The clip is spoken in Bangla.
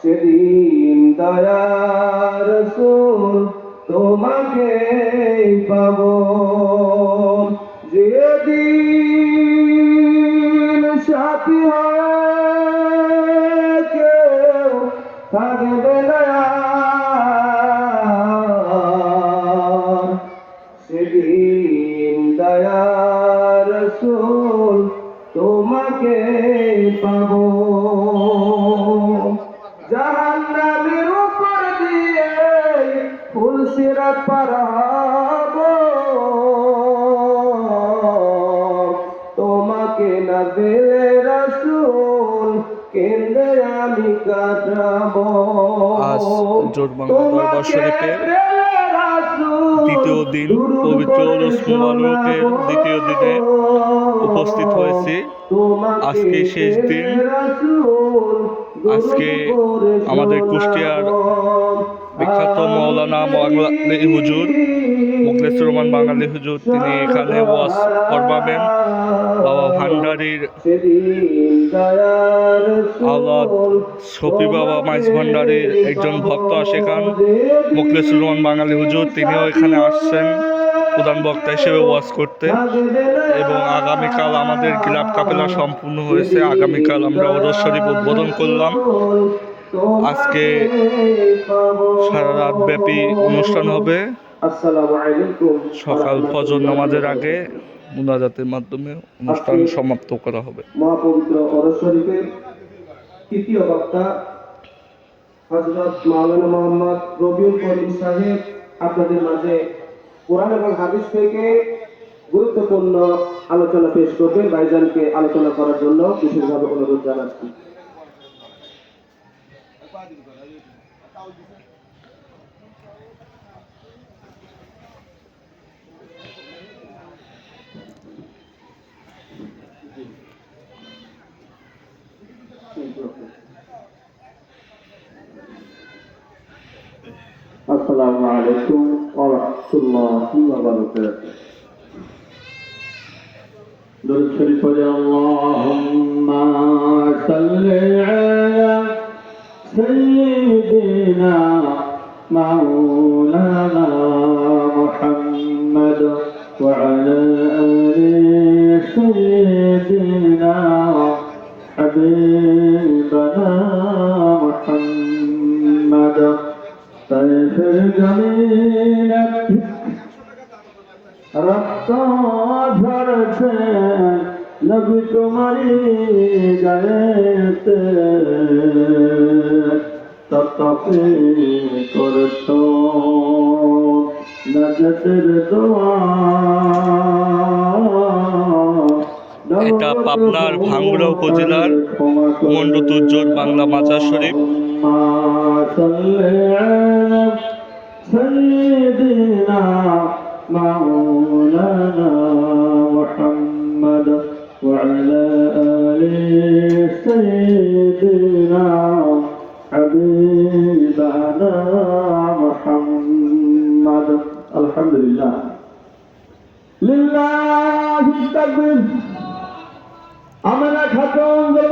সেদিন দয়ার সুর তোমাকে পাব। যেদিন সাথী হয় কেউ থাকবে না, সেদিন দয়ার সুর তোমাকে পাবো। সিরাত পার তোমাকে না দিলে রসুল কেন্দ্রে আমি কাটাবো আজ জোট বাংলা দরবার দ্বিতীয় দিন পবিত্র উরুস দ্বিতীয় দিনে উপস্থিত হয়েছি। আজকে শেষ দিন। আজকে আমাদের কুষ্টিয়ার বিখ্যাত মৌলানা বাঙালি হুজুর, মুখলেসুর রহমান বাঙালি হুজুর, তিনি এখানে ওয়াজ করবাবেন বাবা ভান্ডারির আওলাদ শফি বাবা মাইজ ভান্ডারির একজন ভক্ত সেখান মুখলেসুর রহমান বাঙালি হুজুর, তিনিও এখানে আসছেন প্রধান বক্তা হিসেবে ওয়াজ করতে। এবং আগামীকাল আমাদের গিলাপ কাপেলা সম্পূর্ণ হয়েছে। আগামীকাল আমরা ওরস শরীফ উদ্বোধন করলাম। আজকে সারা রাত ব্যাপী অনুষ্ঠান হবে। সকাল ফজর নামাজের আগে মুনাজাতের মাধ্যমে অনুষ্ঠান সমাপ্ত করা হবে। মহাপবিত্র শরীফের তৃতীয় বক্তা হজরত মাওলানা মোহাম্মদ রবিউল করিম সাহেব আপনাদের মাঝে কোরআন এবং হাদিস থেকে গুরুত্বপূর্ণ আলোচনা পেশ করবেন। ভাইজানকে আলোচনা করার জন্য বিশেষভাবে অনুরোধ জানাচ্ছি। السلام عليكم ورحمة الله وبركاته درود شريف الله سيدنا مولانا محمد وعلى آل سيدنا حبيبنا محمد طيف الجميل রক্ত ঝরছে নবী তোমারি গায়েতে কে করত নজতের এটা পাবনার ভাঙ্গুড়া উপজেলার মন্ডতুজ্জোর বাংলা মাজার শরীফ مولانا محمد وعلى آل سيدنا লিল্লাহি তাকবীর। আমরা খাতম